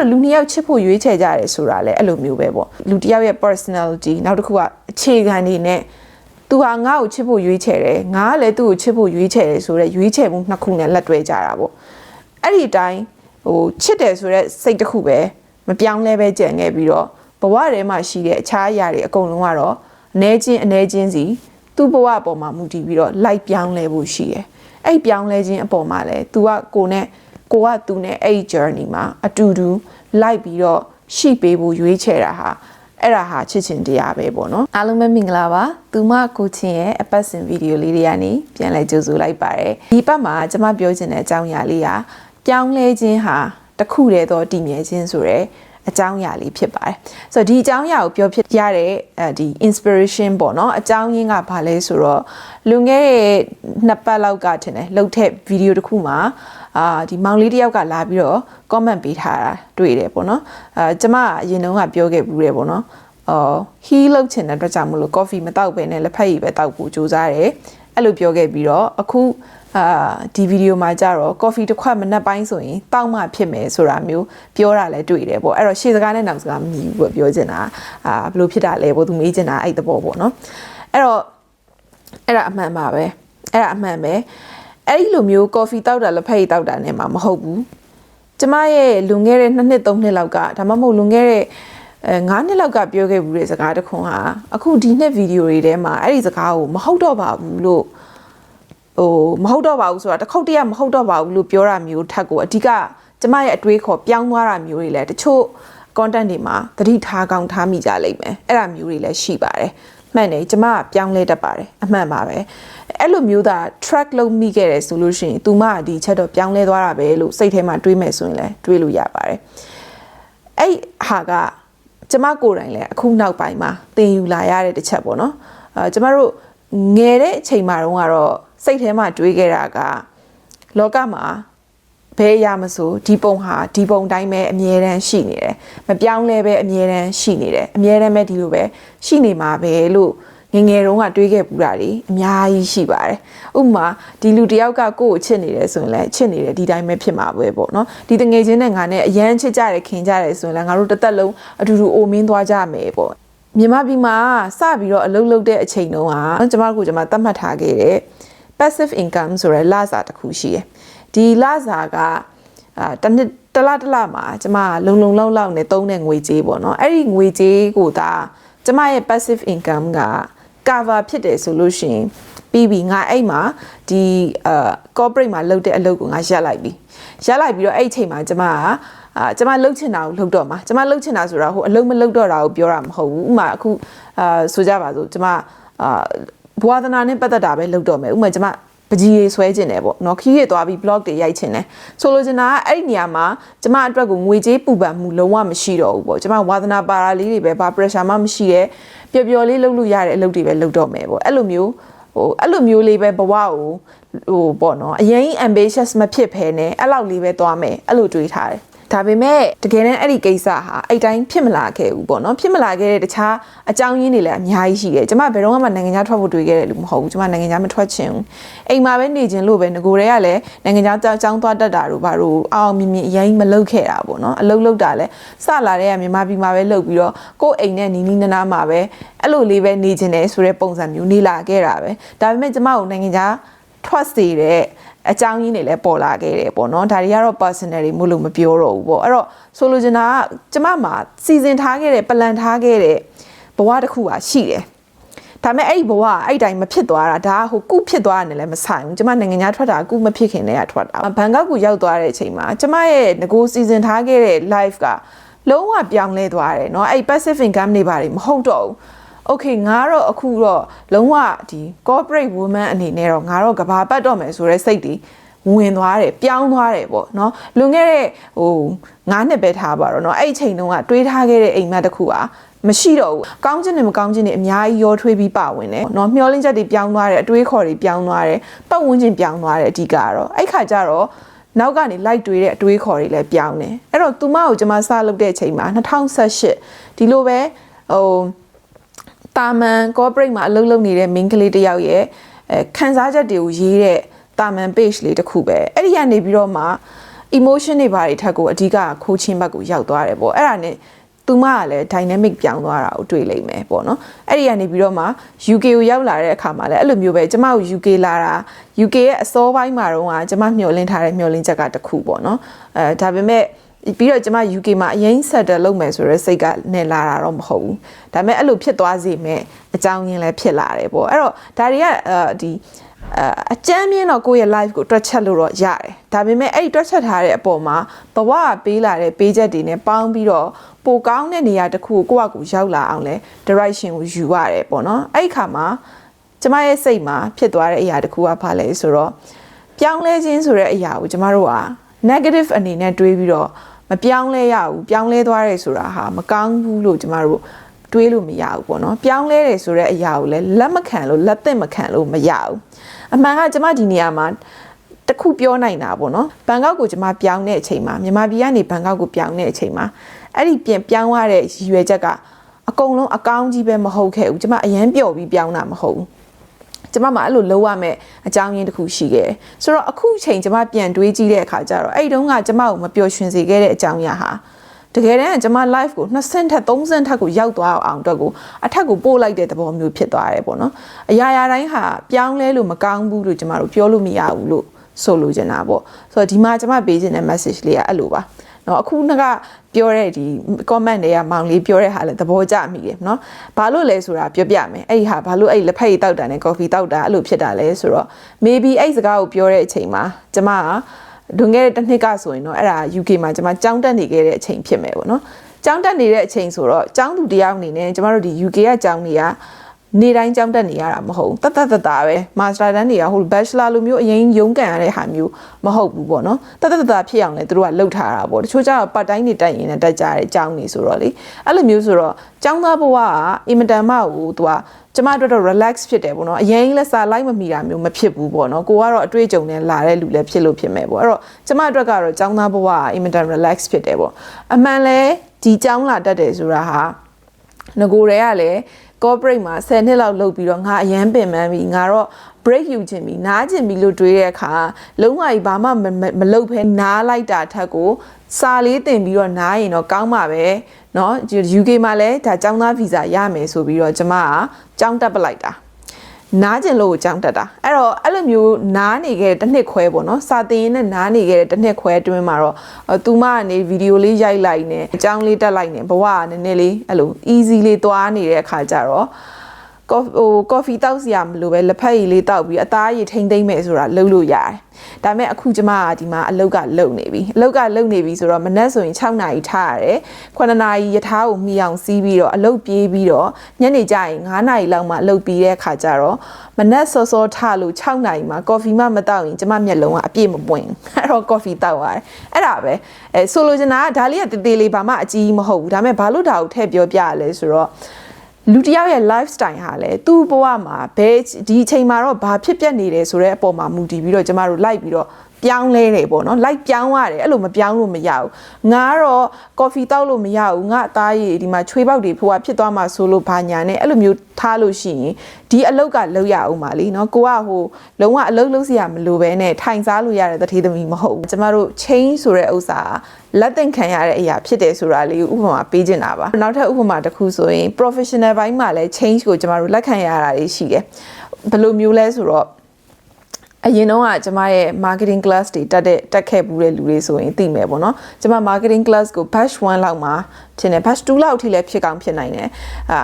တော့လူနှစ်ယောက်ချစ်ဖို့ရွေးချယ်ကြရတယ်ဆိုတာလည်းအဲ့လိုမျိုးပဲပေါ့လူတစ်ယောက်ရဲ့ personality နောက်တစ်ခုကအခြေခံနေနဲ့သူဟာငါ့ကိုချစ်ဖို့ရွေးချယ်တယ်ငါကလည်းသူ့ကိုချစ်ဖို့ရွေးချယ်တယ်ဆိုတော့ရွေးချယ်မှုနှစ်ခုနဲ့လက်တွဲကြတာပေါ့အဲ့ဒီအတိုင်းဟိုချစ်တယ်ဆိုတော့စိတ်တစ်ခုပဲမပြောင်းလဲပဲကြံခဲ့ပြီးတော့ဘဝထဲမှာရှိတဲ့အခြားအရာတွေအကုန်လုံးကတော့အနေချင်းအနေချင်းစီသူ့ဘဝအပေါ်မှာမူတည်ပြီးတော့လိုက်ပြောင်းလဲဖို့ရှိတယ်အဲ့ပြောင်းလဲခြင်းအပေါ်မှာလဲ तू ကကိုနဲ့ ကိုကသူနဲ့အဲ့ဒီ journey မှာအတူတူလိုက်ပြီးတော့ရှိပေးဖို့ရွေးချယ်တာဟာအဲ့ဒါဟာချစ်ချင်တရားပဲပေါ့နော်အားလုံးပဲမင်္ဂလာပါသူမကိုချင်းရဲ့အပတ်စဉ်ဗီဒီယိုလေးတွေကနေပြန်လဲကြိုဆိုလိုက်ပါတယ်ဒီပတ်မှာကျွန်မပြောချင်တဲ့အကြောင်းအရာလေးကပြောင်းလဲခြင်းဟာတစ်ခုတည်းသောတည်မြဲခြင်းဆိုတဲ့အကြောင်းအရာလေးဖြစ်ပါတယ်ဆိုတော့ဒီအကြောင်းအရာကိုပြောဖြစ်ရတဲ့အဲဒီ inspiration ပေါ့နော်အကြောင်းရင်းကဘာလဲဆိုတော့လွန်ခဲ့တဲ့နှစ်ပတ်လောက်ကထင်တယ်လှုပ်တဲ့ video တစ်ခုမှာ အာဒီမောင်လေးတယောက်ကလာပြီးတော့ comment ပေးထားတာတွေ့တယ်ပေါ့နော်အာကျမအရင်တုန်းကပြောခဲ့ဘူးတယ်ပေါ့နော်အော် he လောက်ချင်တဲ့အတွက်ကြောင့်မလို့ coffee မတောက်ပဲနဲ့လက်ဖက်ရည်ပဲတောက်ဖို့ကြိုးစားတယ်အဲ့လိုပြောခဲ့ပြီးတော့အခုအာဒီဗီဒီယိုမှာကြတော့ coffee တစ်ခွက်မနက်ပိုင်းဆိုရင်တောက်မှဖြစ်မယ်ဆိုတာမျိုးပြောတာလည်းတွေ့တယ်ပေါ့အဲ့တော့ရှေ့စကားနဲ့နောက်စကားမညီဘူးပေါ့ပြောချင်တာအာဘယ်လိုဖြစ်တာလဲပေါ့သူမေးချင်တာအဲ့တဘောပေါ့နော်အဲ့တော့အဲ့ဒါအမှန်ပါပဲအဲ့ဒါအမှန်ပဲ အဲ့ဒီလိုမျိုး coffee တောက်တာလက်ဖက်ရည်တောက်တာနဲ့မှမဟုတ်ဘူးကျမရဲ့လွန်ခဲ့တဲ့2နှစ်3နှစ်လောက်ကဒါမှမဟုတ်လွန်ခဲ့တဲ့အဲ9နှစ်လောက်ကပြောခဲ့ဘူးတဲ့စကားတစ်ခွန်းဟာအခုဒီနှစ်ဗီဒီယိုတွေထဲမှာအဲ့ဒီစကားကိုမဟုတ်တော့ပါဘူးလို့ဟိုမဟုတ်တော့ပါဘူးဆိုတာတစ်ခေါက်တည်းကမဟုတ်တော့ပါဘူးလို့ပြောတာမျိုးထက်ကိုအဓိကကျမရဲ့အတွေးခေါ်ပြောင်းသွားတာမျိုးတွေလည်းတချို့ content တွေမှာသတိထားကောင်းထားမိကြလိမ့်မယ်အဲ့ဒါမျိုးတွေလည်းရှိပါတယ် မှန်တယ်ကျမကပြောင်းလဲတတ်ပါတယ်အမှန်ပါပဲအဲ့လိုမျိုးသာ track လုပ်မိခဲ့တယ်ဆိုလို့ရှိရင် तू မဒီချက်တော့ပြောင်းလဲသွားတာပဲလို့စိတ်ထဲမှာတွေးမယ်ဆိုရင်လည်းတွေးလို့ရပါတယ်အဲ့ဟာကကျမကိုယ်တိုင်လည်းအခုနောက်ပိုင်းမှာသင်ယူလာရတဲ့တစ်ချက်ပေါ့နော်အဲကျမတို့ငယ်တဲ့အချိန်မှာတော့ကတော့စိတ်ထဲမှာတွေးခဲ့တာကလောကမှာ ဘယ်အရာမဆိုဒီပုံဟာဒီပုံတိုင်းပဲအမြဲတမ်းရှိနေတယ်မပြောင်းလဲပဲအမြဲတမ်းရှိနေတယ်အမြဲတမ်းပဲဒီလိုပဲရှိနေမှာပဲလို့ငငယ်တုန်းကတွေးခဲ့ပူတာတွေအများကြီးရှိပါတယ်ဥပမာဒီလူတယောက်ကကိုယ့်ကိုချစ်နေတယ်ဆိုရင်လည်းချစ်နေတယ်ဒီတိုင်းပဲဖြစ်မှာပဲပေါ့နော်ဒီတငယ်ချင်းနဲ့ငါနဲ့အရန်ချစ်ကြတယ်ခင်ကြတယ်ဆိုရင်လည်းငါတို့တစ်သက်လုံးအတူတူအိုမင်းသွားကြမယ်ပေါ့မြန်မာပြည်မှာစပြီးတော့အလုပ်လုပ်တဲ့အချိန်တုန်းကကျွန်မတို့ကကျွန်မသတ်မှတ်ထားခဲ့တဲ့ passive income ဆိုရဲလစာတစ်ခုရှိတယ် ဒီလစာကအာတစ်နှစ်တစ်လတစ်လမှာကျမလုံလုံလောက်လောက်နဲ့သုံးတဲ့ငွေကြေးပေါ့နော်အဲ့ဒီငွေကြေးကိုဒါကျမရဲ့ passive income က cover ဖြစ်တယ်ဆိုလို့ရှိရင်ပြီးပြီငါအဲ့မှာဒီအာ corporate မှာလုပ်တဲ့အလုပ်ကိုငါရပ်လိုက်ပြီရပ်လိုက်ပြီးတော့အဲ့အချိန်မှာကျမကအာကျမလှုပ်ချင်တာကိုလှုပ်တော့မှာကျမလှုပ်ချင်တာဆိုတာဟိုအလုံးမလှုပ်တော့တာကိုပြောတာမဟုတ်ဘူးဥမာအခုအာဆိုကြပါစို့ကျမအာဘဝသနာနဲ့ပတ်သက်တာပဲလှုပ်တော့မယ်ဥမာကျမ ပကြီးရေးဆွဲကျင်တယ်ပေါ့နော်ခီးရသွားပြီး blog တွေရိုက်ချင်တယ်ဆိုလိုချင်တာကအဲ့ဒီနေရာမှာကျမအတွက်ကိုငွေကြေးပူပန်မှုလုံးဝမရှိတော့ဘူးပေါ့ကျမဝါသနာပါရာလေးတွေပဲဘာ pressure မှမရှိတဲ့ပျော်ပျော်လေးလုပ်လို့ရတဲ့အလုပ်တွေပဲလုပ်တော့မယ်ပေါ့အဲ့လိုမျိုးဟိုအဲ့လိုမျိုးလေးပဲဘဝကိုဟိုပေါ့နော်အရင် ambitious မဖြစ်ဖ ೇನೆ အဲ့လောက်လေးပဲသွားမယ်အဲ့လိုတွေးထားတယ် ဒါပေမဲ့တကယ်တမ်းအဲ့ဒီကိစ္စဟာအဲ့တိုင်းဖြစ်မလာခဲ့ဘူးပေါ့နော်ဖြစ်မလာခဲ့တဲ့တခြားအကြောင်းရင်းတွေလည်းအများကြီးရှိတယ်ကျမဘယ်တော့မှနိုင်ငံခြားထွက်ဖို့တွေးခဲ့တယ်လို့မဟုတ်ဘူးကျမနိုင်ငံခြားမထွက်ချင်ဘူးအိမ်မှာပဲနေခြင်းလို့ပဲငကိုတွေကလည်းနိုင်ငံခြားကြောင်းသွားတတ်တာတို့ဘာလို့အောင်မြင်မြင်အရင်မလုပ်ခဲ့တာပေါ့နော်အလုပ်လုပ်တာလည်းစလာတဲ့ကမြန်မာပြည်မှာပဲလုပ်ပြီးတော့ကိုယ့်အိမ်နဲ့နီးနီးနားနားမှာပဲအဲ့လိုလေးပဲနေခြင်းတယ်ဆိုတဲ့ပုံစံမျိုးနေလာခဲ့တာပဲဒါပေမဲ့ကျမကိုနိုင်ငံခြားထွက်စေတဲ့ အကြောင်းရင်းတွေလည်းပေါ်လာခဲ့တယ်ပေါ့နော်ဒါတွေကတော့ personal တွေမို့လို့မပြောတော့ဘူးပေါ့အဲ့တော့ဆိုလိုချင်တာကကျမမှာစီစဉ်ထားခဲ့တဲ့ plan ထားခဲ့တဲ့ဘဝတစ်ခုကရှိတယ်ဒါပေမဲ့အဲ့ဒီဘဝအဲ့တိုင်းမဖြစ်သွားတာဒါဟိုကုဖြစ်သွားတယ်လည်းမဆိုင်ဘူးကျမနိုင်ငံခြားထွက်တာကုမဖြစ်ခင်တည်းကထွက်တာဘန်ကောက်ကိုရောက်သွားတဲ့အချိန်မှာကျမရဲ့ငကိုစီစဉ်ထားခဲ့တဲ့ life ကလုံးဝပြောင်းလဲသွားတယ်เนาะအဲ့ passive income တွေပါတယ်မဟုတ်တော့ဘူး okay ငါတော့အခုတော့လုံးဝဒီ corporate woman အနေနဲ့တော့ငါတော့ကဘာပတ်တော့မယ်ဆိုတဲ့စိတ်တွေဝင်သွားတယ်ပြောင်းသွားတယ်ပေါ့နော်လွန်ခဲ့တဲ့ဟို9နှစ်ပဲထားပါတော့เนาะအဲ့ဒီချိန်တုန်းကတွေးထားခဲ့တဲ့အိမ်မက်တစ်ခုอ่ะမရှိတော့ဘူးကောင်းခြင်းနဲ့မကောင်းခြင်းတွေအများကြီးရောထွေးပြီးပါဝင်တယ်เนาะမျောလင်းချက်တွေပြောင်းသွားတယ်အတွေးခေါ်တွေပြောင်းသွားတယ်ပတ်ဝန်းကျင်ပြောင်းသွားတယ်အဓိကကတော့အဲ့ခါကျတော့နောက်ကနေလိုက်တွေးတဲ့အတွေးခေါ်တွေလည်းပြောင်းတယ်အဲ့တော့သူမကိုကျွန်မစလုပ်တဲ့အချိန်မှာ2018ဒီလိုပဲဟို တာမန် corporate မှာအလုပ်လုပ်နေတဲ့ main ကလေးတယောက်ရဲ့အဲခန်းစားချက်တွေကိုရေးတဲ့တာမန် page လေးတစ်ခုပဲအဲ့ဒီကနေပြီးတော့မှ emotion တွေဘာတွေထက်ကိုအဓိကခိုးချင်းဘက်ကိုရောက်သွားတယ်ပေါ့အဲ့ဒါနဲ့သူမကလည်း dynamic ပြောင်းသွားတာကိုတွေ့လိမ့်မယ်ပေါ့နော်အဲ့ဒီကနေပြီးတော့မှ UK ကိုရောက်လာတဲ့အခါမှာလည်းအဲ့လိုမျိုးပဲကျမတို့ UK လာတာ UK ရဲ့အစောပိုင်းမှာတော့ကကျမမျှော်လင့်ထားတဲ့မျှော်လင့်ချက်ကတစ်ခုပေါ့နော်အဲဒါပေမဲ့ ပြီးတော့ကျမ UK မှာအရင် settle လုပ်မယ်ဆိုတော့စိတ်ကနဲ့လာတာတော့မဟုတ်ဘူးဒါပေမဲ့အဲ့လိုဖြစ်သွားစေမဲ့အကြောင်းရင်းလည်းဖြစ်လာတယ်ပေါ့အဲ့တော့ဒါတွေကအဲဒီအကြမ်းမြင့်တော့ကိုယ့်ရဲ့ life ကိုတွက်ချက်လို့တော့ရတယ်ဒါပေမဲ့အဲ့ဒီတွက်ချက်ထားတဲ့အပေါ်မှာဘဝကပေးလာတဲ့ပေးချက်တွေနဲ့ပေါင်းပြီးတော့ပိုကောင်းတဲ့နေရာတစ်ခုကိုကိုယ့်အကူရောက်လာအောင်လဲ direction ကိုယူရတယ်ပေါ့နော်အဲ့ဒီခါမှာကျမရဲ့စိတ်မှာဖြစ်သွားတဲ့အရာတစ်ခုကဘာလဲဆိုတော့ပြောင်းလဲခြင်းဆိုတဲ့အရာကိုကျမတို့က negative အနေနဲ့တွေးပြီးတော့ မပြောင်းလဲရဘူးပြောင်းလဲသွားတယ်ဆိုတာဟာမကောင်းဘူးလို့ကျမတို့တွေးလို့မရဘူးပေါ့နော်ပြောင်းလဲတယ်ဆိုတဲ့အရာကိုလည်းလက်မခံလို့လက်သင့်မခံလို့မရဘူးအမှန်ကကျမဒီနေရာမှာတခုပြောနိုင်တာပေါ့နော်ဘန်ကောက်ကိုကျမပြောင်းတဲ့အချိန်မှာမြန်မာပြည်ကနေဘန်ကောက်ကိုပြောင်းတဲ့အချိန်မှာအဲ့ဒီပြင်ပြောင်းရတဲ့ရည်ရွယ်ချက်ကအကုန်လုံးအကောင်းကြီးပဲမဟုတ်ခဲ့ဘူးကျမအရန်ပျော်ပြီးပြောင်းတာမဟုတ်ဘူး ကျမမှာအဲ့လိုလုံးဝမဲ့အကြောင်းရင်းတစ်ခုရှိခဲ့တယ်ဆိုတော့အခုချိန်ကျမပြန်တွေးကြည့်တဲ့အခါကျတော့အဲ့ဒီတုန်းကကျမကိုမပျော်ရွှင်စေခဲ့တဲ့အကြောင်းအရာဟာတကယ်တမ်းကျမ live ကို2ဆင့်ထက်3ဆင့်ထက်ကိုရောက်သွားအောင်အတွက်ကိုအထက်ကိုပို့လိုက်တဲ့သဘောမျိုးဖြစ်သွားတယ်ပေါ့နော်အရာရာတိုင်းဟာပြောင်းလဲလို့မကောင်းဘူးလို့ကျမတို့ပြောလို့မရဘူးလို့ဆိုလိုချင်တာပေါ့ဆိုတော့ဒီမှာကျမပေးခြင်းတဲ့ message လေးကအဲ့လိုပါ နော်အခုကပြောတဲ့ဒီ comment တွေကမောင်လေးပြောတဲ့ဟာလည်းသဘောကျမိတယ်နော်ဘာလို့လဲဆိုတာပြောပြမယ်အဲ့ဒီဟာဘာလို့အဲ့လက်ဖက်ရည်တောက်တာနဲ့ coffee တောက်တာအဲ့လိုဖြစ်တာလဲဆိုတော့ maybe အဲ့စကားကိုပြောတဲ့အချိန်မှာကျမကလွန်ခဲ့တဲ့တစ်နှစ်ကဆိုရင်တော့အဲ့ဒါ UK မှာကျမကြောင်းတက်နေခဲ့တဲ့အချိန်ဖြစ်မယ်ပေါ့နော်ကြောင်းတက်နေတဲ့အချိန်ဆိုတော့ကျောင်းသူတယောက်အနေနဲ့ကျမတို့ဒီ UK ကကျောင်းတွေက နေတိုင်းကြောင်းတက်နေရတာမဟုတ်တတ်တတ်တတ်တာပဲမာစတာတန်းတွေကဟို bachelor လိုမျိုးအရင်ရုန်းကန်ရတဲ့ဟာမျိုးမဟုတ်ဘူးပေါ့နော်တတ်တတ်တတ်ဖြစ်အောင်လဲသူတို့ကလှုပ်ထားတာပေါ့တချို့ကျတော့ part time နေတက်ရင်လည်းတက်ကြတဲ့အကြောင်းနေဆိုတော့လေအဲ့လိုမျိုးဆိုတော့ကျောင်းသားဘဝကအင်မတန်မှကိုသူကကျမတို့တော့ relax ဖြစ်တယ်ပေါ့နော်အရင်လက်စာလိုက်မမိတာမျိုးမဖြစ်ဘူးပေါ့နော်ကိုကတော့အတွေ့အကြုံနဲ့လာတဲ့လူလည်းဖြစ်လို့ဖြစ်မယ်ပေါ့အဲ့တော့ကျမအတွက်ကတော့ကျောင်းသားဘဝကအင်မတန် relax ဖြစ်တယ်ပေါ့အမှန်လဲဒီကျောင်းလာတတ်တယ်ဆိုတာဟာငကိုတွေကလည်း corporate မှာ10နှစ်လောက်လုပ်ပြီးတော့ငါအရန်ပင်ပန်းပြီးငါတော့ break ယူခြင်းပြီးနားခြင်းပြီးလို့တွေးတဲ့အခါလုံးဝကြီးဘာမှမလုပ်ဖဲနားလိုက်တာထက်ကိုစာလေးတင်ပြီးတော့နားရင်တော့ကောင်းပါပဲเนาะ UK မှာလည်းဒါចောင်းသားဗီဇာရမယ်ဆိုပြီးတော့ကျမကចောင်းတက်ပလိုက်တာ နားကျင်လို့ကြောင်းတက်တာအဲ့တော့အဲ့လိုမျိုးနားနေခဲ့တဲ့တစ်နှစ်ခွဲပေါ့နော်စာသင်ရင်းနဲ့နားနေခဲ့တဲ့တစ်နှစ်ခွဲအတွင်းမှာတော့သူမကနေဗီဒီယိုလေးရိုက်လိုက်နေအကြောင်းလေးတက်လိုက်နေဘဝကနည်းနည်းလေးအဲ့လို easy လေးသွားနေတဲ့အခါကျတော့ ကော်ဟိုကော်ဖီတောက်စရာမလိုပဲလက်ဖက်ရည်လေးတောက်ပြီးအသားရည်ထိမ့်သိမ့်မယ်ဆိုတာလုပ်လို့ရတယ်။ဒါပေမဲ့အခုကျမကဒီမှာအလုတ်ကလုံနေပြီ။အလုတ်ကလုံနေပြီဆိုတော့မနက်ဆိုရင်6နာရီထားရတယ်။9နာရီရထားကိုမိအောင်စီးပြီးတော့အလုတ်ပြေးပြီးတော့ညနေကျရင်9နာရီလောက်မှအလုတ်ပြီးတဲ့အခါကျတော့မနက်စောစောထလို့6နာရီမှာကော်ဖီမှမတောက်ရင်ကျမမျက်လုံးကအပြည့်မပွင့်။အဲ့တော့ကော်ဖီတောက်ရတယ်။အဲ့ဒါပဲ။အဲဆိုလိုချင်တာကဒါလေးကတေးသေးလေးဘာမှအကြီးမဟုတ်ဘူး။ဒါပေမဲ့ဘာလို့ဒါကိုထည့်ပြောပြရလဲဆိုတော့ လူတယောက်ရဲ့ lifestyle ဟာလေသူ့ဘဝမှာဘယ်ဒီအချိန်မှာတော့ဘာဖြစ်ပျက်နေတယ်ဆိုတဲ့အပေါ်မှာမူတည်ပြီးတော့ကျမတို့လိုက်ပြီးတော့ ပြောင်းလဲတယ်ပေါ့နော်လိုက်ပြောင်းရတယ်အဲ့လိုမပြောင်းလို့မရဘူးငါကတော့ကော်ဖီတောက်လို့မရဘူးငါအသားရည်ဒီမှာချွေးပေါက်တွေဖွာဖြစ်သွားမှဆိုလို့ဘာညာနဲ့အဲ့လိုမျိုးထားလို့ရှိရင်ဒီအလုတ်ကလောက်ရအောင်ပါလीเนาะကိုကဟိုလုံးဝအလုတ်လုံးစရာမလိုပဲနဲ့ထိုင်စားလို့ရတဲ့တထေးသမီးမဟုတ်ဘူးကျမတို့ change ဆိုတဲ့ဥစ္စာလက်သင့်ခံရတဲ့အရာဖြစ်တယ်ဆိုတာလေးကိုဥပမာပေးချင်တာပါနောက်ထပ်ဥပမာတစ်ခုဆိုရင် professional ဘိုင်းမှာလည်း change ကိုကျမတို့လက်ခံရတာတွေရှိတယ်ဘယ်လိုမျိုးလဲဆိုတော့ အရင်တော့ကကျမရဲ့ marketing class တွေတက်တဲ့တက်ခဲ့ဘူးတဲ့လူတွေဆိုရင်သိမယ်ပေါ့နော်ကျမ marketing class ကို batch 1လောက်မှာထင်တယ် batch 2လောက်ထိလည်းဖြစ်ကောင်းဖြစ်နိုင်တယ်အာ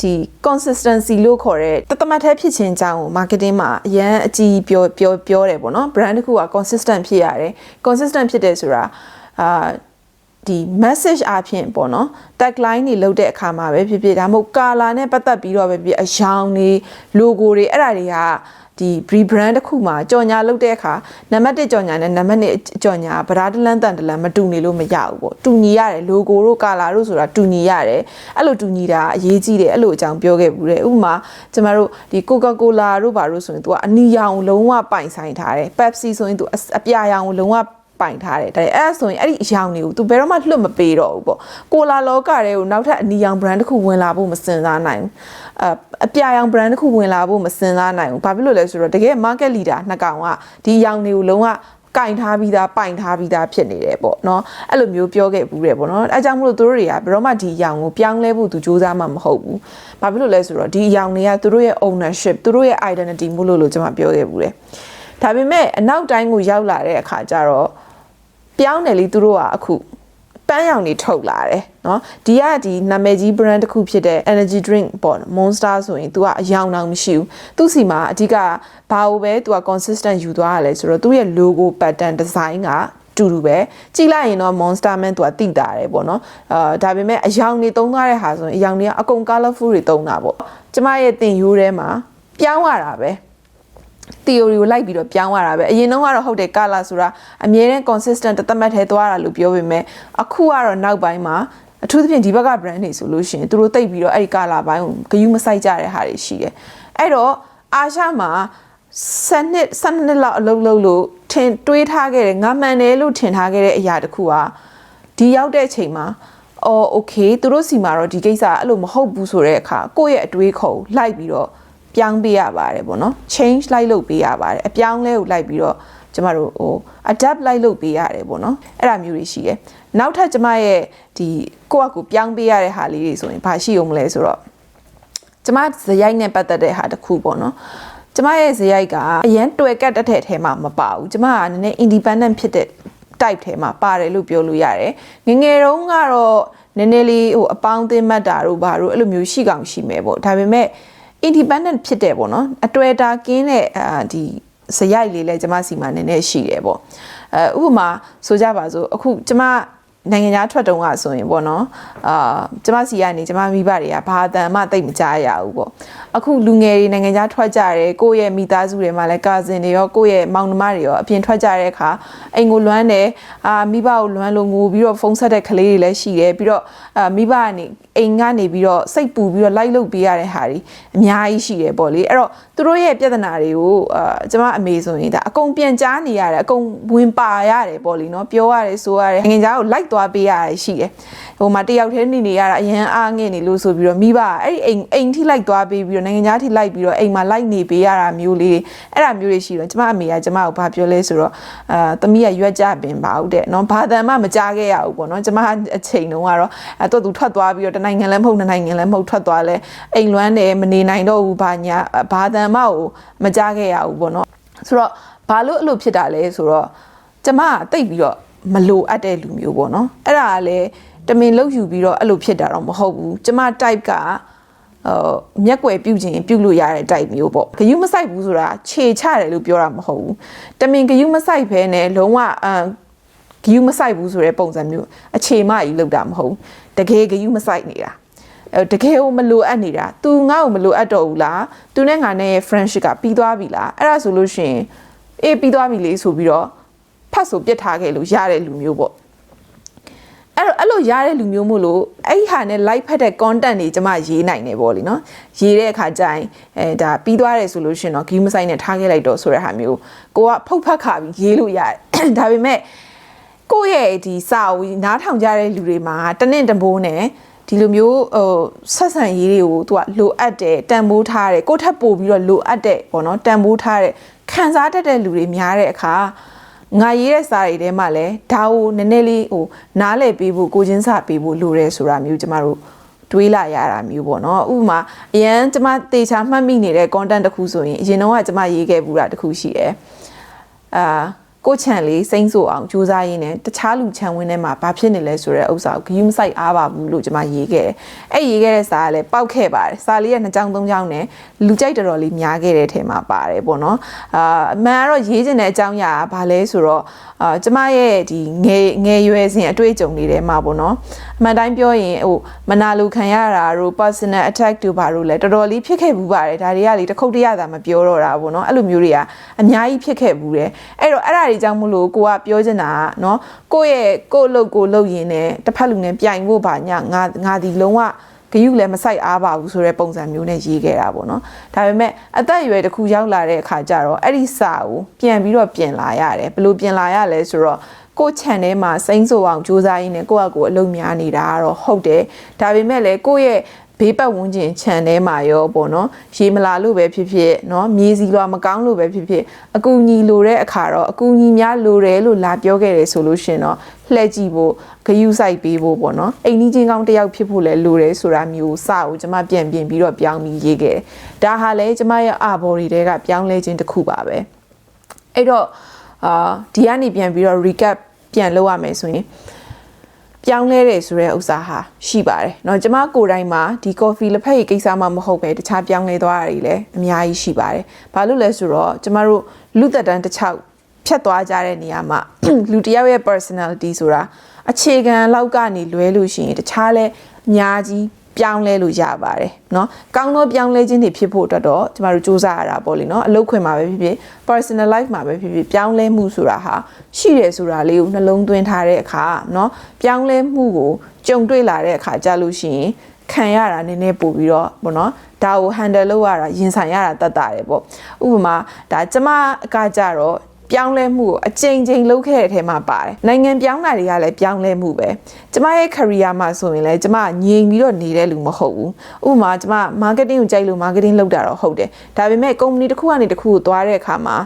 ဒီ consistency လို့ခေါ်တဲ့တသမတ်ထဲဖြစ်ခြင်းကြောင့် marketing မှာအရန်အကြီးပြောပြောပြောတယ်ပေါ့နော် brand တစ်ခုက consistent ဖြစ်ရတယ် consistent ဖြစ်တယ်ဆိုတာအာဒီ message အဖြစ်ပေါ့နော် tagline တွေလုပ်တဲ့အခါမှာပဲဖြစ်ဖြစ်ဒါမှမဟုတ် color နဲ့ပတ်သက်ပြီးတော့ပဲဖြစ်အယောင်တွေ logo တွေအဲ့ဒါတွေက ဒီ rebrand တစ်ခုမှာကြော်ညာလုပ်တဲ့အခါနံပါတ်1ကြော်ညာနဲ့နံပါတ်2ကြော်ညာဗရာတလန်းတန်တလန်းမတူနေလို့မရဘူးပေါ့တူညီရတယ် logo တို့ color တို့ဆိုတာတူညီရတယ်အဲ့လိုတူညီတာအရေးကြီးတယ်အဲ့လိုအကြောင်းပြောခဲ့ဘူးတဲ့ဥပမာကျမတို့ဒီ Coca-Cola တို့ဘာလို့ဆိုရင် तू ကအနီရောင်လုံးဝပိုင်ဆိုင်ထားတယ် Pepsi ဆိုရင် तू အပြာရောင်လုံးဝ ပိုင်ထားတယ်ဒါအဲ့ဆိုရင်အဲ့ဒီအယောင်တွေကို तू ဘယ်တော့မှလွတ်မပေးတော့ဘူးပေါ့ကိုလာလောကတွေကိုနောက်ထပ်အနီရောင် brand တစ်ခုဝင်လာဖို့မစင်စားနိုင်ဘူးအအပြာရောင် brand တစ်ခုဝင်လာဖို့မစင်စားနိုင်ဘူးဘာဖြစ်လို့လဲဆိုတော့တကယ် market leader နှစ်ကောင်ကဒီအယောင်တွေကိုလုံးဝကင်ထားပြီးသားပိုင်ထားပြီးသားဖြစ်နေတယ်ပေါ့နော်အဲ့လိုမျိုးပြောခဲ့ဘူးတယ်ပေါ့နော်အဲကြောင့်မလို့သူတို့တွေကဘယ်တော့မှဒီအယောင်ကိုပြောင်းလဲဖို့သူစူးစမ်းမှမဟုတ်ဘူးဘာဖြစ်လို့လဲဆိုတော့ဒီအယောင်တွေကသူတို့ရဲ့ ownership သူတို့ရဲ့ identity မို့လို့လို့ကျွန်မပြောခဲ့ဘူးတယ်ဒါပေမဲ့အနောက်တိုင်းကိုရောက်လာတဲ့အခါကျတော့ ပြောင်းတယ်လေသူတို့ကအခုပန်းရောင်တွေထုတ်လာတယ်เนาะဒီကဒီနာမည်ကြီး brand တစ်ခုဖြစ်တဲ့ energy drink ပေါ့ Monster ဆိုရင် तू ကအယောင်တောင်မရှိဘူးသူ့စီမှာအဓိကဘာလို့ပဲ तू က consistent ယူသွားရလဲဆိုတော့သူ့ရဲ့ logo pattern design ကတူတူပဲကြည့်လိုက်ရင်တော့ monster man သူကတိတာတယ်ပေါ့နော်အာဒါပေမဲ့အယောင်တွေတုံးသွားတဲ့ဟာဆိုရင်အယောင်တွေကအကုန် colorful တွေတုံးတာပေါ့ကျမရဲ့တင်ရိုးထဲမှာပြောင်းရတာပဲ theory ကိုလိုက်ပြီးတော့ပြောင်းရတာပဲအရင်တော့ကတော့ဟုတ်တယ် color ဆိုတာအမြဲတမ်း consistent တစ်သက်မှတ်ထဲသွားတာလို့ပြောပေမဲ့အခုကတော့နောက်ပိုင်းမှာအထူးသဖြင့်ဒီဘက်က brand တွေဆိုလို့ရှိရင်သူတို့တိတ်ပြီးတော့အဲ့ဒီ color ဘိုင်းကိုဂယုမဆိုင်ကြတဲ့ဟာတွေရှိတယ်အဲ့တော့အာရှမှာစနစ်စနစ်လောက်အလုပ်လုပ်လို့ထင်တွေးထားခဲ့တယ်ငါမှန်တယ်လို့ထင်ထားခဲ့တဲ့အရာတစ်ခုอ่ะဒီရောက်တဲ့အချိန်မှာအော်โอเคသူတို့စီမှာတော့ဒီကိစ္စအဲ့လိုမဟုတ်ဘူးဆိုတဲ့အခါကိုယ့်ရဲ့အတွေးခေါ်လိုက်ပြီးတော့ ပြောင်းပေးရပါတယ်ပေါ့နော် change လိုက်လုပ်ပေးရပါတယ်အပြောင်းလဲကိုလိုက်ပြီးတော့ကျမတို့ဟို adapt လိုက်လုပ်ပေးရတယ်ပေါ့နော်အဲ့ဒါမျိုးတွေရှိတယ်နောက်ထပ်ကျမရဲ့ဒီကိုယ့်အကူပြောင်းပေးရတဲ့ဟာလေးတွေဆိုရင်ဘာရှိအောင်မလဲဆိုတော့ကျမဇယိုက်နဲ့ပတ်သက်တဲ့ဟာတစ်ခုပေါ့နော်ကျမရဲ့ဇယိုက်ကအရန်တွေ့ကတ်တက်တဲ့ထဲမှာမပါဘူးကျမကနည်းနည်း independent ဖြစ်တဲ့ type ထဲမှာပါတယ်လို့ပြောလို့ရတယ်ငငယ်တုန်းကတော့နည်းနည်းလေးဟိုအပေါင်းအသင်းမှတ်တာတို့ဘာတို့အဲ့လိုမျိုးရှိကောင်ရှိမယ်ပေါ့ဒါပေမဲ့ independent ဖြစ်တယ်ပေါ့နော်အတွေ့အတာကင်းတဲ့အာဒီဇယိုက်လေးလဲကျမစီမှာနည်းနည်းရှိတယ်ပေါ့အဲဥပမာဆိုကြပါစို့အခုကျမနိုင်ငံခြားထွက်တုန်းကဆိုရင်ပေါ့နော်အာကျမစီကနေကျမမိဘတွေကဘာအတန်မှတိတ်မကြားရဘူးပေါ့အခုလူငယ်တွေနိုင်ငံခြားထွက်ကြတယ်ကိုယ့်ရဲ့မိသားစုတွေမှာလည်းကာဇင်တွေရောကိုယ့်ရဲ့မောင်နှမတွေရောအပြင်ထွက်ကြတဲ့အခါအိမ်ကိုလွမ်းတယ်အာမိဘကိုလွမ်းလို့ငိုပြီးတော့ဖုန်းဆက်တဲ့ကလေးတွေလည်းရှိတယ်ပြီးတော့အာမိဘကနေ အိမ်ကနေပြီးတော့စိတ်ပူပြီးတော့လိုက်လုပ်ပေးရတဲ့ဟာတွေအများကြီးရှိတယ်ပေါ့လေအဲ့တော့သူတို့ရဲ့ပြဿနာတွေကိုအာကျမအမေဆိုရင်ဒါအကုန်ပြန်ကြားနေရတယ်အကုန်ဝင်ပါရတယ်ပေါ့လေနော်ပြောရတယ်ဆိုရတယ်ငင်ကြားကိုလိုက်သွားပေးရတယ်ရှိတယ်ဟိုမှာတယောက်တည်းနေနေရတာအရန်အားငင်နေလို့ဆိုပြီးတော့မိဘအဲ့ဒီအိမ်အိမ်ထိလိုက်သွားပေးပြီးတော့နိုင်ငံသားထိလိုက်ပြီးတော့အိမ်မှာလိုက်နေပေးရတာမျိုးလေးအဲ့ဒါမျိုးတွေရှိတော့ကျမအမေကကျမကိုဘာပြောလဲဆိုတော့အာသမီးကရွက်ကြပင်ပါဟုတ်တဲ့နော်ဘာတန်မှမကြားခဲ့ရဘူးပေါ့နော်ကျမအချိန်တုန်းကတော့အဲ့တော့သူထွက်သွားပြီးတော့တနိုင်ငံလည်းမဟုတ်နှစ်နိုင်ငံလည်းမဟုတ်ထွက်သွားလဲအိမ်လွမ်းတယ်မနေနိုင်တော့ဘူးဘာညာဘာတန်မှကိုမကြားခဲ့ရဘူးပေါ့နော်ဆိုတော့ဘာလို့အဲ့လိုဖြစ်တာလဲဆိုတော့ကျမကတိတ်ပြီးတော့မလိုအပ်တဲ့လူမျိုးပေါ့နော်အဲ့ဒါကလည်းတမင်လောက်ယူပြီးတော့အဲ့လိုဖြစ်တာတော့မဟုတ်ဘူးကျမ type ကဟိုမျက်ွယ်ပြုတ်ခြင်းပြုတ်လို့ရတဲ့ type မျိုးပေါ့ဂယုမဆိုင်ဘူးဆိုတာခြေချတယ်လို့ပြောတာမဟုတ်ဘူးတမင်ဂယုမဆိုင်ဘဲနဲ့လုံးဝအမ်ဂယုမဆိုင်ဘူးဆိုတဲ့ပုံစံမျိုးအခြေမကြီးလောက်တာမဟုတ်ဘူး တကယ်ဂယုမဆိုင်နေတာအဲတကယ်ကိုမလိုအပ်နေတာ तू ငါ့ကိုမလိုအပ်တော့ဘူးလား तू နဲ့ငါနဲ့ရဲ့ friendship ကပြီးသွားပြီလားအဲ့ဒါဆိုလို့ရှိရင်အေးပြီးသွားပြီလေဆိုပြီးတော့ဖတ်ဆိုပြစ်ထားခဲ့လို့ရတဲ့လူမျိုးပေါ့အဲ့တော့အဲ့လိုရတဲ့လူမျိုးမို့လို့အဲ့ဒီဟာနဲ့ live ဖတ်တဲ့ content တွေကျမရေးနိုင်တယ်ပေါ့လीနော်ရေးတဲ့အခါကျရင်အဲဒါပြီးသွားတယ်ဆိုလို့ရှိရင်တော့ game site နဲ့ထားခဲ့လိုက်တော့ဆိုတဲ့ဟာမျိုးကိုကဖုတ်ဖတ်ခါပြီးရေးလို့ရတယ်ဒါပေမဲ့ ကိုယ့်ရဲ့ဒီစာအုပ်နားထောင်ကြတဲ့လူတွေမှာတနင့်တမိုးနဲ့ဒီလိုမျိုးဟိုဆက်ဆံရေးတွေကိုသူကလိုအပ်တယ်တန်ဖိုးထားတယ်ကိုယ့်ထက်ပိုပြီးတော့လိုအပ်တယ်ပေါ့နော်တန်ဖိုးထားတယ်ခံစားတတ်တဲ့လူတွေများတဲ့အခါငါရေးတဲ့စာတွေထဲမှာလည်းဒါကိုနည်းနည်းလေးဟိုနားလည်ပေးဖို့ကိုချင်းစာပေးဖို့လိုတယ်ဆိုတာမျိုးကျမတို့တွေးလာရတာမျိုးပေါ့နော်ဥပမာအရန်ကျမတေချာမှတ်မိနေတဲ့ content တစ်ခုဆိုရင်အရင်တော့ကကျမရေးခဲ့ဘူးတာတစ်ခုရှိတယ်အာ ကိုချန်လေးစိမ့်ဆိုအောင်စူးစမ်းရင်းနဲ့တခြားလူချန်ဝင်းထဲမှာဘာဖြစ်နေလဲဆိုတဲ့ဥစ္စာကိုဂယုမဆိုင်အားပါဘူးလို့ကျွန်မရေးခဲ့တယ်။အဲ့ရေးခဲ့တဲ့စာကလည်းပောက်ခဲ့ပါတယ်။စာလေးကနှစ်ကြောင်းသုံးကြောင်းနဲ့လူကြိုက်တော်တော်လေးများခဲ့တဲ့အထင်မှာပါတယ်ပေါ့နော်။အာအမှန်ကတော့ရေးချင်တဲ့အကြောင်းအရာကဘာလဲဆိုတော့အာကျမရဲ့ဒီငယ်ငယ်ရွယ်စဉ်အတွေ့အကြုံတွေထဲမှာပေါ့နော်။အမှန်တိုင်းပြောရင်ဟိုမနာလိုခံရတာတို့ personal attack တို့ဘာလို့လဲတော်တော်လေးဖြစ်ခဲ့ဘူးပါတယ်။ဒါတွေကလေတစ်ခုတ်တရသာမပြောတော့တာပေါ့နော်။အဲ့လိုမျိုးတွေကအများကြီးဖြစ်ခဲ့ဘူးတယ်။အဲ့တော့အဲ့ဒါတွေကြောင့်မို့လို့ကိုကပြောချင်တာကနော်ကိုယ့်ရဲ့ကိုယ့်အလုပ်ကိုလုပ်ရင်းနဲ့တစ်ဖက်လူနဲ့ပြိုင်ဖို့ပါညငါငါဒီလုံးဝဂယုလည်းမဆိုင်အားပါဘူးဆိုတဲ့ပုံစံမျိုးနဲ့ရေးခဲ့တာပေါ့နော်ဒါပေမဲ့အသက်အရွယ်တစ်ခုရောက်လာတဲ့အခါကျတော့အဲ့ဒီစာကိုပြန်ပြီးတော့ပြင်လာရတယ်ဘယ်လိုပြင်လာရလဲဆိုတော့ကိုချန်ထဲမှာစိမ့်ဆိုအောင်စူးစမ်းရင်းနဲ့ကိုယ့်အကိုအလုပ်များနေတာကတော့ဟုတ်တယ်ဒါပေမဲ့လည်းကိုယ့်ရဲ့ ဘေးပတ်ဝန်းကျင်ခြံထဲမှာရောပေါ့နော်ရေမလာလို့ပဲဖြစ်ဖြစ်နော်မြေစီလွာမကောင်းလို့ပဲဖြစ်ဖြစ်အကူအညီလိုတဲ့အခါတော့အကူအညီများလိုတယ်လို့လာပြောခဲ့တယ်ဆိုလို့ရှင်တော့လှည့်ကြည့်ဖို့ဂယုစိုက်ပေးဖို့ပေါ့နော်အိမ်ကြီးချင်းကောင်းတယောက်ဖြစ်ဖို့လဲလိုတယ်ဆိုတာမျိုးစကိုကျွန်မပြန်ပြင်ပြီးတော့ပြောင်းပြီးရေးခဲ့တယ်ဒါဟာလဲကျွန်မရဲ့အာဘော်တွေကပြောင်းလဲခြင်းတစ်ခုပါပဲအဲ့တော့အာဒီကနေပြန်ပြီးတော့ recap ပြန်လုပ်ရမယ်ဆိုရင် ပြောင်းလဲတယ်ဆိုတဲ့ဥစ္စာဟာရှိပါတယ်เนาะကျမကိုယ်တိုင်မှာဒီ coffee လက်ဖက်ရည်ကိစ္စမှမဟုတ်ပဲတခြားပြောင်းလဲသွားတာတွေလည်းအများကြီးရှိပါတယ်။ဘာလို့လဲဆိုတော့ကျမတို့လူသက်တမ်းတစ်ချောက်ဖြတ်သွားကြတဲ့နေရာမှာ လူတစ်ယောက်ရဲ့ personality ဆိုတာအခြေခံလောက်ကနေလွဲလို့ရှိရင်တခြားလဲအများကြီး ပြောင်းလဲလို့ရပါတယ်เนาะကောင်းသောပြောင်းလဲခြင်းတွေဖြစ်ဖို့အတွက်တော့ကျမတို့စူးစမ်းရတာပေါ့လေเนาะအလုပ်ခွင်မှာပဲဖြစ်ဖြစ် personal life မှာပဲဖြစ်ဖြစ်ပြောင်းလဲမှုဆိုတာဟာရှိတယ်ဆိုတာလေးကိုနှလုံးသွင်းထားတဲ့အခါเนาะပြောင်းလဲမှုကိုကြုံတွေ့လာတဲ့အခါကြာလို့ရှိရင်ခံရတာနည်းနည်းပို့ပြီးတော့ပေါ့နော်ဒါကို handle လုပ်ရတာရင်ဆိုင်ရတာတတ်တာတယ်ပေါ့ဥပမာဒါကျမအကကြတော့ ပြောင်းလဲမှုကိုအကြိမ်ကြိမ်လုပ်ခဲ့တဲ့အထဲမှာပါတယ်နိုင်ငံပြောင်းတာတွေကလည်းပြောင်းလဲမှုပဲကျမရဲ့ career မှာဆိုရင်လည်းကျမငြိမ်ပြီးတော့နေတဲ့လူမဟုတ်ဘူးဥပမာကျမ marketing ကိုကြိုက်လို့ marketing လုပ်တာတော့ဟုတ်တယ်ဒါပေမဲ့ company တစ်ခုကနေတစ်ခုကိုသွားတဲ့အခါမှာ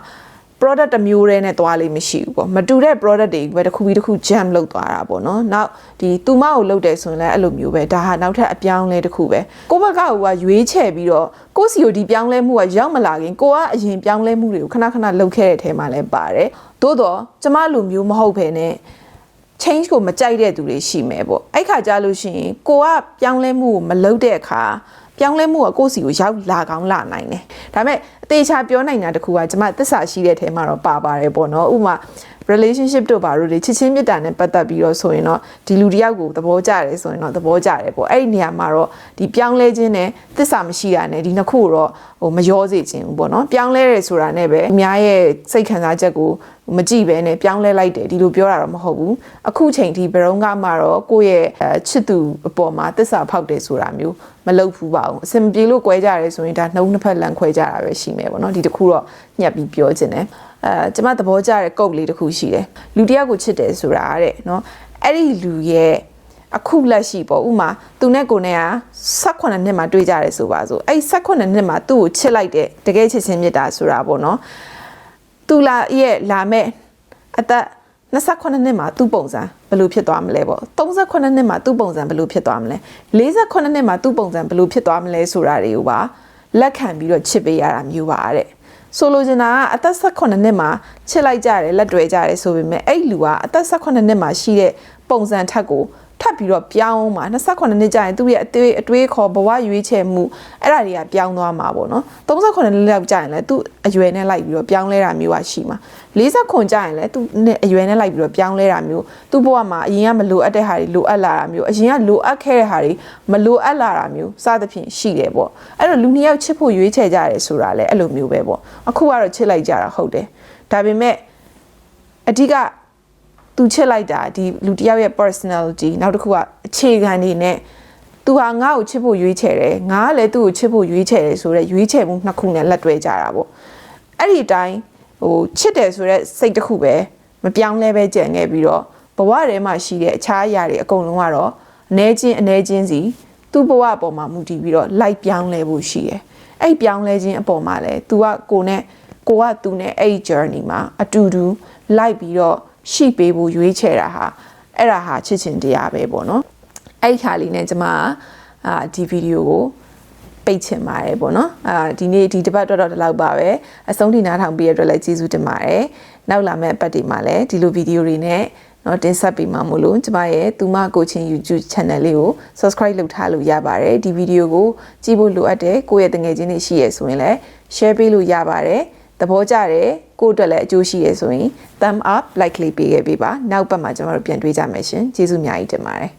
product တစ်မျိုးတည်းနဲ့သွားလိမ့်မရှိဘူးပေါ့မတူတဲ့ product တွေပဲတစ်ခုပြီးတစ်ခု jam လုပ်သွားတာပေါ့နော်နောက်ဒီသူမကိုလုပ်တယ်ဆိုရင်လည်းအဲ့လိုမျိုးပဲဒါဟာနောက်ထပ်အပြောင်းလဲတစ်ခုပဲကိုယ့်ဘက်ကကရွေးချယ်ပြီးတော့ကိုယ့်စီကိုဒီပြောင်းလဲမှုကရောက်မလာခင်ကိုကအရင်ပြောင်းလဲမှုတွေကိုခဏခဏလုပ်ခဲ့တဲ့အထဲမှာလည်းပါတယ်သို့တော့ကျမလိုမျိုးမဟုတ်ဘဲနဲ့ change ကိုမကြိုက်တဲ့သူတွေရှိမယ်ပေါ့အဲ့ခါကြလို့ရှိရင်ကိုကပြောင်းလဲမှုကိုမလုပ်တဲ့အခါ ပြောင်းလဲမှုကကိုယ့်စီကိုရောက်လာကောင်းလာနိုင်တယ်ဒါပေမဲ့အသေးချာပြောနိုင်တာတခုကကျွန်မသစ္စာရှိတဲ့ထဲမှာတော့ပါပါတယ်ပေါ့နော်ဥပမာ relationship တို့ဘာလို့လေချစ်ချင်းမြတ်တာနဲ့ပတ်သက်ပြီးတော့ဆိုရင်တော့ဒီလူတစ်ယောက်ကိုသဘောကျတယ်ဆိုရင်တော့သဘောကျတယ်ပေါ့အဲ့ဒီနေရာမှာတော့ဒီပြောင်းလဲခြင်းနဲ့သစ္စာမရှိတာနဲ့ဒီနှစ်ခုတော့ဟိုမရောစေခြင်းဘူးပေါ့နော်ပြောင်းလဲတယ်ဆိုတာနဲ့ပဲအများရဲ့စိတ်ခံစားချက်ကိုမကြည့်ပဲနဲ့ပြောင်းလဲလိုက်တယ်ဒီလိုပြောတာတော့မဟုတ်ဘူးအခုချိန်ထိဘယ်တော့မှတော့ကိုယ့်ရဲ့ချစ်သူအပေါ်မှာသစ္စာဖောက်တယ်ဆိုတာမျိုးမလုပ်ဘူးပါဘူးအစင်ပြေလို့꿰ကြတယ်ဆိုရင်ဒါနှုံးနှစ်ဖက်လန်ခွဲကြတာပဲရှိမယ်ပေါ့နော်ဒီတစ်ခုတော့ညှက်ပြီးပြောခြင်းတယ် အဲကျမသဘောကျတဲ့ကုတ်လေးတစ်ခုရှိတယ်လူတစ်ယောက်ကိုချစ်တယ်ဆိုတာတဲ့နော်အဲ့ဒီလူရဲ့အခုလက်ရှိပေါ့ဥမာသူနဲ့ကိုနဲ့က18နှစ်မှာတွေ့ကြတယ်ဆိုပါစို့အဲ့18နှစ်မှာသူ့ကိုချစ်လိုက်တဲ့တကယ်ချစ်ချင်းမြတ်တာဆိုတာပေါ့နော်သူလာရဲ့လာမဲ့အသက်28နှစ်မှာသူ့ပုံစံဘယ်လိုဖြစ်သွားမလဲပေါ့38နှစ်မှာသူ့ပုံစံဘယ်လိုဖြစ်သွားမလဲ48နှစ်မှာသူ့ပုံစံဘယ်လိုဖြစ်သွားမလဲဆိုတာတွေကိုပါလက်ခံပြီးတော့ချစ်ပေးရတာမျိုးပါတဲ့ ဆိုလိုချင်တာကအသက်18နှစ်မှာချစ်လိုက်ကြတယ်လက်တွဲကြတယ်ဆိုပေမဲ့အဲ့လူကအသက်18နှစ်မှာရှိတဲ့ပုံစံထက်ကို ထပ်ပြီးတော့ပြောင်းမှာ28နှစ်ကြာရင်သူ့ရဲ့အသွေးအတွေးခေါ်ဘဝရွေးချယ်မှုအဲ့ဒါတွေကပြောင်းသွားမှာပေါ့နော်38နှစ်လောက်ကြာရင်လည်းသူ့အရွယ်နဲ့လိုက်ပြီးတော့ပြောင်းလဲတာမျိုးကရှိမှာ40ကြာရင်လည်းသူ့အရွယ်နဲ့လိုက်ပြီးတော့ပြောင်းလဲတာမျိုးသူ့ဘဝမှာအရင်ကမလိုအပ်တဲ့ဟာတွေလိုအပ်လာတာမျိုးအရင်ကလိုအပ်ခဲ့တဲ့ဟာတွေမလိုအပ်လာတာမျိုးစသဖြင့်ရှိတယ်ပေါ့အဲ့တော့လူနှစ်ယောက်ချစ်ဖို့ရွေးချယ်ကြတယ်ဆိုတာလည်းအဲ့လိုမျိုးပဲပေါ့အခုကတော့ချစ်လိုက်ကြတာဟုတ်တယ်ဒါပေမဲ့အဓိက သူချစ်လိုက်တာဒီလူတစ်ယောက်ရဲ့ personality နောက်တစ်ခုကအခြေခံနေနဲ့သူဟာငါ့ကိုချစ်ဖို့ရွေးချယ်တယ်ငါကလည်းသူ့ကိုချစ်ဖို့ရွေးချယ်တယ်ဆိုတော့ရွေးချယ်မှုနှစ်ခုနဲ့လက်တွဲကြတာပေါ့အဲ့ဒီအတိုင်းဟိုချစ်တယ်ဆိုတော့စိတ်တစ်ခုပဲမပြောင်းလဲပဲကြံခဲ့ပြီးတော့ဘဝထဲမှာရှိတဲ့အခြားအရာတွေအကုန်လုံးကတော့အနေချင်းအနေချင်းစီသူ့ဘဝအပေါ်မှာမူတည်ပြီးတော့လိုက်ပြောင်းလဲဖို့ရှိတယ်အဲ့ပြောင်းလဲခြင်းအပေါ်မှာလဲ तू ကကိုနဲ့ကိုကသူနဲ့အဲ့ journey မှာအတူတူလိုက်ပြီးတော့ ရှိပေးဖို့ရွေးချယ်တာဟာအဲ့ဒါဟာချစ်ချင်းတရားပဲပေါ့နော်အဲ့ဒီခါလေးနဲ့ကျွန်မအာဒီဗီဒီယိုကိုပိတ်ချင်ပါတယ်ပေါ့နော်အာဒီနေ့ဒီတစ်ပတ်တော့တော့ဒီလောက်ပါပဲအဆုံးထိနားထောင်ပြီးရတော့လည်းကျေးဇူးတင်ပါတယ်နောက်လာမယ့်အပတ်တွေမှာလည်းဒီလိုဗီဒီယိုတွေနဲ့နော်တင်ဆက်ပေးမှာမို့လို့ကျမရဲ့သူမကိုချင်း YouTube channel လေးကို subscribe လုပ်ထားလို့ရပါတယ်ဒီဗီဒီယိုကိုကြည့်ဖို့လိုအပ်တယ်ကိုယ့်ရဲ့တငယ်ချင်းတွေရှိရဆိုရင်လည်း share ပေးလို့ရပါတယ် သဘောကျတယ်ကိုယ့်အတွက်လည်းအကျိုးရှိရဆိုရင် thumb up like လေးပေးခဲ့ပေးပါနောက်ပတ်မှာကျွန်တော်တို့ပြန်တွေ့ကြမယ်ရှင်ကျေးဇူးအများကြီးတင်ပါတယ်